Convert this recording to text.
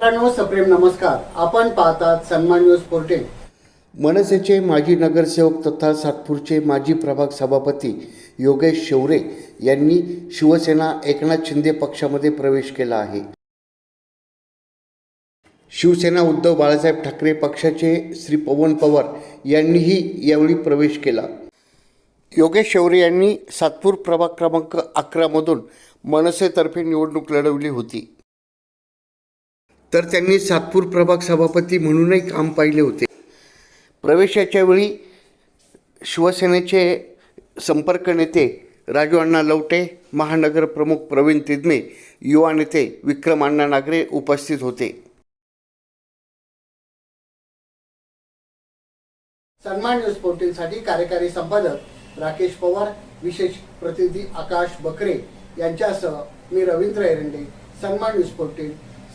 मित्रांनो सप्रेम नमस्कार. आपण पाहतात सन्मान न्यूज पोर्टेल. मनसेचे माजी नगरसेवक तथा सातपूरचे माजी प्रभाग सभापती योगेश शेवरे यांनी शिवसेना एकनाथ शिंदे पक्षामध्ये प्रवेश केला आहे. शिवसेना उद्धव बाळासाहेब ठाकरे पक्षाचे श्री पवन पवार यांनीही यावेळी प्रवेश केला. योगेश शौरे यांनी सातपूर प्रभाग क्रमांक अकरामधून मनसेतर्फे निवडणूक लढवली होती. तर त्यांनी सातपूर प्रभाग सभापती म्हणूनही काम पाहिले होते. प्रवेशाच्या वेळी शिवसेनेचे संपर्क नेते राजू अण्णा लवटे महानगर प्रमुख प्रवीण तिदमे युवा नेते विक्रम अण्णा नागरे उपस्थित होते. सन्मान न्यूज पोर्टलसाठी कार्यकारी संपादक राकेश पवार विशेष प्रतिनिधी आकाश बकरे यांच्यासह मी रवींद्र एरंडे सन्मान न्यूज पोर्टल